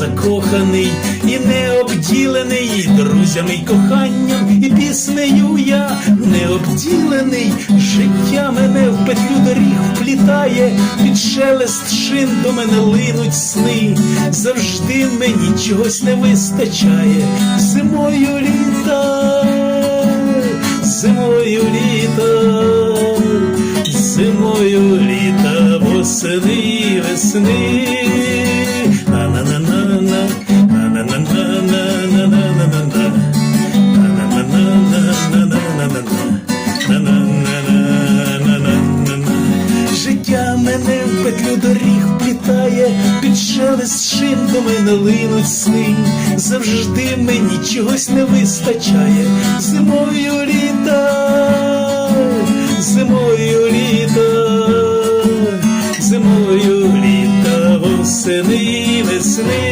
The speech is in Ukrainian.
закоханий і не обділений друзями й коханням, і піснею я. Не обділений, життя мене в петлю доріг вплітає, під шелест шин до мене линуть сни, завжди мені чогось не вистачає, зимою літа, зимою літа, зимою літа, восени весни. Петлю доріг плітає, під шелест шин до мене линуть сни. Завжди мені чогось не вистачає. Зимою літа, зимою літа, зимою літа, восени весни.